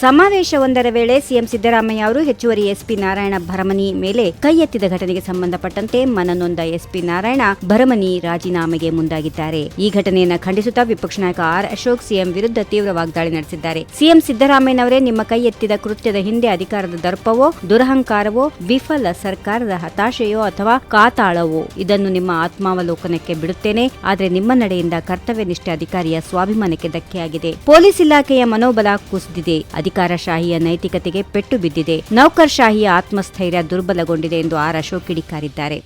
ಸಮಾವೇಶವೊಂದರ ವೇಳೆ ಸಿಎಂ ಸಿದ್ದರಾಮಯ್ಯ ಅವರು ಹೆಚ್ಚುವರಿ ಎಸ್ಪಿ ನಾರಾಯಣ ಭರಮನಿ ಮೇಲೆ ಕೈ ಎತ್ತಿದ ಘಟನೆಗೆ ಸಂಬಂಧಪಟ್ಟಂತೆ ಮನನೊಂದ ಎಸ್ಪಿ ನಾರಾಯಣ ಭರಮನಿ ರಾಜೀನಾಮೆಗೆ ಮುಂದಾಗಿದ್ದಾರೆ. ಈ ಘಟನೆಯನ್ನು ಖಂಡಿಸುತ್ತಾ ವಿಪಕ್ಷ ನಾಯಕ ಆರ್ ಅಶೋಕ್ ಸಿಎಂ ವಿರುದ್ಧ ತೀವ್ರ ವಾಗ್ದಾಳಿ ನಡೆಸಿದ್ದಾರೆ. ಸಿಎಂ ಸಿದ್ದರಾಮಯ್ಯನವರೇ ನಿಮ್ಮ ಕೈ ಎತ್ತಿದ ಕೃತ್ಯದ ಹಿಂದೆ ಅಧಿಕಾರದ ದರ್ಪವೋ, ದುರಹಂಕಾರವೋ, ವಿಫಲ ಸರ್ಕಾರದ ಹತಾಶೆಯೋ ಅಥವಾ ಕಾತಾಳವೋ, ಇದನ್ನು ನಿಮ್ಮ ಆತ್ಮಾವಲೋಕನಕ್ಕೆ ಬಿಡುತ್ತೇನೆ. ಆದರೆ ನಿಮ್ಮ ನಡೆಯಿಂದ ಕರ್ತವ್ಯ ನಿಷ್ಠೆ ಅಧಿಕಾರಿಯ ಸ್ವಾಭಿಮಾನಕ್ಕೆ ಧಕ್ಕೆಯಾಗಿದೆ. ಪೊಲೀಸ್ ಇಲಾಖೆಯ ಮನೋಬಲ ಕುಸಿದಿದೆ. ಅಧಿಕಾರಶಾಹಿಯ ನೈತಿಕತೆಗೆ ಪೆಟ್ಟು ಬಿದ್ದಿದೆ. ನೌಕರ್ಶಾಹಿಯ ಆತ್ಮಸ್ಥೈರ್ಯ ದುರ್ಬಲಗೊಂಡಿದೆ ಎಂದು ಆರ್ ಅಶೋಕ್ ಕಿಡಿಕಾರಿದ್ದಾರೆ.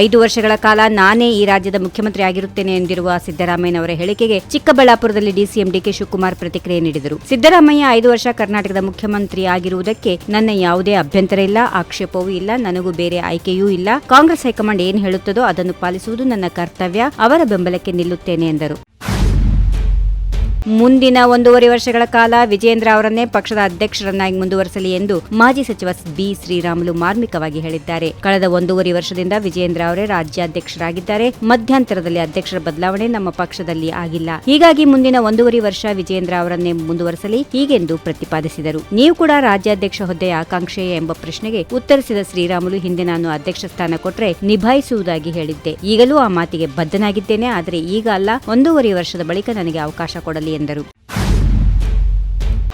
ಐದು ವರ್ಷಗಳ ಕಾಲ ನಾನೇ ಈ ರಾಜ್ಯದ ಮುಖ್ಯಮಂತ್ರಿ ಆಗಿರುತ್ತೇನೆ ಎಂದಿರುವ ಸಿದ್ದರಾಮಯ್ಯನವರ ಹೇಳಿಕೆಗೆ ಚಿಕ್ಕಬಳ್ಳಾಪುರದಲ್ಲಿ ಡಿಸಿಎಂ ಡಿಕೆ ಶಿವಕುಮಾರ್ ಪ್ರತಿಕ್ರಿಯೆ ನೀಡಿದರು. ಸಿದ್ದರಾಮಯ್ಯ ಐದು ವರ್ಷ ಕರ್ನಾಟಕದ ಮುಖ್ಯಮಂತ್ರಿ ಆಗಿರುವುದಕ್ಕೆ ನನ್ನ ಯಾವುದೇ ಅಭ್ಯಂತರ ಇಲ್ಲ, ಆಕ್ಷೇಪವೂ ಇಲ್ಲ, ನನಗೂ ಬೇರೆ ಆಯ್ಕೆಯೂ ಇಲ್ಲ. ಕಾಂಗ್ರೆಸ್ ಹೈಕಮಾಂಡ್ ಏನು ಹೇಳುತ್ತದೋ ಅದನ್ನು ಪಾಲಿಸುವುದು ನನ್ನ ಕರ್ತವ್ಯ, ಅವರ ಬೆಂಬಲಕ್ಕೆ ನಿಲ್ಲುತ್ತೇನೆ ಎಂದರು. ಮುಂದಿನ ಒಂದೂವರೆ ವರ್ಷಗಳ ಕಾಲ ವಿಜೇಂದ್ರ ಅವರನ್ನೇ ಪಕ್ಷದ ಅಧ್ಯಕ್ಷರನ್ನಾಗಿ ಮುಂದುವರೆಸಲಿ ಎಂದು ಮಾಜಿ ಸಚಿವ ಬಿ ಶ್ರೀರಾಮುಲು ಮಾರ್ಮಿಕವಾಗಿ ಹೇಳಿದ್ದಾರೆ. ಕಳೆದ ಒಂದೂವರೆ ವರ್ಷದಿಂದ ವಿಜೇಂದ್ರ ಅವರೇ ರಾಜ್ಯಾಧ್ಯಕ್ಷರಾಗಿದ್ದಾರೆ. ಮಧ್ಯಂತರದಲ್ಲಿ ಅಧ್ಯಕ್ಷರ ಬದಲಾವಣೆ ನಮ್ಮ ಪಕ್ಷದಲ್ಲಿ ಆಗಿಲ್ಲ. ಹೀಗಾಗಿ ಮುಂದಿನ ಒಂದೂವರೆ ವರ್ಷ ವಿಜೇಂದ್ರ ಅವರನ್ನೇ ಮುಂದುವರೆಸಲಿ ಹೀಗೆಂದು ಪ್ರತಿಪಾದಿಸಿದರು. ನೀವು ಕೂಡ ರಾಜ್ಯಾಧ್ಯಕ್ಷ ಹುದ್ದೆಯ ಆಕಾಂಕ್ಷೆಯೇ ಎಂಬ ಪ್ರಶ್ನೆಗೆ ಉತ್ತರಿಸಿದ ಶ್ರೀರಾಮುಲು, ಹಿಂದೆ ನಾನು ಅಧ್ಯಕ್ಷ ಸ್ಥಾನ ಕೊಟ್ಟರೆ ನಿಭಾಯಿಸುವುದಾಗಿ ಹೇಳಿದ್ದೆ. ಈಗಲೂ ಆ ಮಾತಿಗೆ ಬದ್ಧನಾಗಿದ್ದೇನೆ, ಆದರೆ ಈಗ ಅಲ್ಲ. ಒಂದೂವರೆ ವರ್ಷದ ಬಳಿಕ ನನಗೆ ಅವಕಾಶ ಕೊಡಲಿ ಎಂದರು.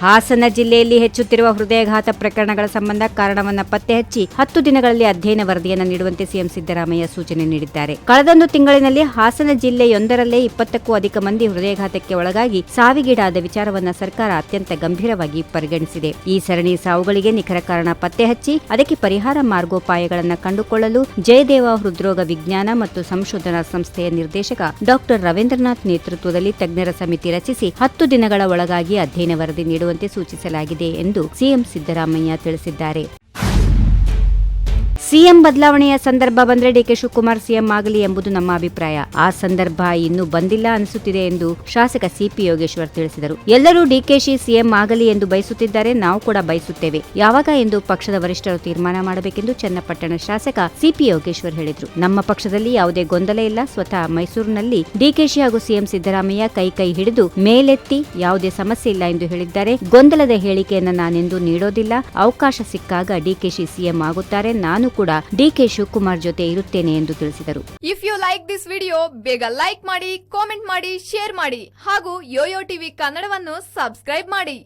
ಹಾಸನ ಜಿಲ್ಲೆಯಲ್ಲಿ ಹೆಚ್ಚುತ್ತಿರುವ ಹೃದಯಘಾತ ಪ್ರಕರಣಗಳ ಸಂಬಂಧ ಕಾರಣವನ್ನು ಪತ್ತೆ ಹಚ್ಚಿ ಹತ್ತು ದಿನಗಳಲ್ಲಿ ಅಧ್ಯಯನ ವರದಿಯನ್ನು ನೀಡುವಂತೆ ಸಿಎಂ ಸಿದ್ದರಾಮಯ್ಯ ಸೂಚನೆ ನೀಡಿದ್ದಾರೆ. ಕಳೆದೊಂದು ತಿಂಗಳಿನಲ್ಲಿ ಹಾಸನ ಜಿಲ್ಲೆಯೊಂದರಲ್ಲೇ ಇಪ್ಪತ್ತಕ್ಕೂ ಅಧಿಕ ಮಂದಿ ಹೃದಯಘಾತಕ್ಕೆ ಒಳಗಾಗಿ ಸಾವಿಗೀಡಾದ ವಿಚಾರವನ್ನು ಸರ್ಕಾರ ಅತ್ಯಂತ ಗಂಭೀರವಾಗಿ ಪರಿಗಣಿಸಿದೆ. ಈ ಸರಣಿ ಸಾವುಗಳಿಗೆ ನಿಖರ ಕಾರಣ ಪತ್ತೆ ಹಚ್ಚಿ ಅದಕ್ಕೆ ಪರಿಹಾರ ಮಾರ್ಗೋಪಾಯಗಳನ್ನು ಕಂಡುಕೊಳ್ಳಲು ಜಯದೇವ ಹೃದ್ರೋಗ ವಿಜ್ಞಾನ ಮತ್ತು ಸಂಶೋಧನಾ ಸಂಸ್ಥೆಯ ನಿರ್ದೇಶಕ ಡಾಕ್ಟರ್ ರವೀಂದ್ರನಾಥ್ ನೇತೃತ್ವದಲ್ಲಿ ತಜ್ಞರ ಸಮಿತಿ ರಚಿಸಿ ಹತ್ತು ದಿನಗಳ ಒಳಗಾಗಿ ಅಧ್ಯಯನ ವರದಿ ನೀಡುವಂತೆ ಸೂಚಿಸಲಾಗಿದೆ ಎಂದು ಸಿಎಂ ಸಿದ್ದರಾಮಯ್ಯ ತಿಳಿಸಿದ್ದಾರೆ. ಸಿಎಂ ಬದಲಾವಣೆಯ ಸಂದರ್ಭ ಬಂದರೆ ಡಿಕೆ ಶಿವಕುಮಾರ್ ಸಿಎಂ ಆಗಲಿ ಎಂಬುದು ನಮ್ಮ ಅಭಿಪ್ರಾಯ. ಆ ಸಂದರ್ಭ ಇನ್ನೂ ಬಂದಿಲ್ಲ ಅನಿಸುತ್ತಿದೆ ಎಂದು ಶಾಸಕ ಸಿಪಿ ಯೋಗೇಶ್ವರ್ ತಿಳಿಸಿದರು. ಎಲ್ಲರೂ ಡಿಕೆಶಿ ಸಿಎಂ ಆಗಲಿ ಎಂದು ಬಯಸುತ್ತಿದ್ದಾರೆ. ನಾವು ಕೂಡ ಬಯಸುತ್ತೇವೆ. ಯಾವಾಗ ಎಂದು ಪಕ್ಷದ ವರಿಷ್ಠರು ತೀರ್ಮಾನ ಮಾಡಬೇಕೆಂದು ಚನ್ನಪಟ್ಟಣ ಶಾಸಕ ಸಿಪಿ ಯೋಗೇಶ್ವರ್ ಹೇಳಿದರು. ನಮ್ಮ ಪಕ್ಷದಲ್ಲಿ ಯಾವುದೇ ಗೊಂದಲ ಇಲ್ಲ. ಸ್ವತಃ ಮೈಸೂರಿನಲ್ಲಿ ಡಿಕೆಶಿ ಹಾಗೂ ಸಿಎಂ ಸಿದ್ದರಾಮಯ್ಯ ಕೈ ಕೈ ಹಿಡಿದು ಮೇಲೆತ್ತಿ ಯಾವುದೇ ಸಮಸ್ಯೆ ಇಲ್ಲ ಎಂದು ಹೇಳಿದ್ದಾರೆ. ಗೊಂದಲದ ಹೇಳಿಕೆಯನ್ನು ನಾನೆಂದು ನೀಡೋದಿಲ್ಲ. ಅವಕಾಶ ಸಿಕ್ಕಾಗ ಡಿಕೆಶಿ ಸಿಎಂ ಆಗುತ್ತಾರೆ. ನಾನು ಕೂಡ ಡಿಕೆ ಶಿವಕುಮಾರ್ ಜೊತೆ ಇರುತ್ತೇನೆ ಎಂದು ತಿಳಿಸಿದರು. If you like this video ಬೇಗ ಲೈಕ್ ಮಾಡಿ ಕಾಮೆಂಟ್ ಮಾಡಿ ಶೇರ್ ಮಾಡಿ ಹಾಗೂ ಯೋಯೋ ಟಿವಿ ಕನ್ನಡವನ್ನು ಸಬ್ಸ್ಕ್ರೈಬ್ ಮಾಡಿ.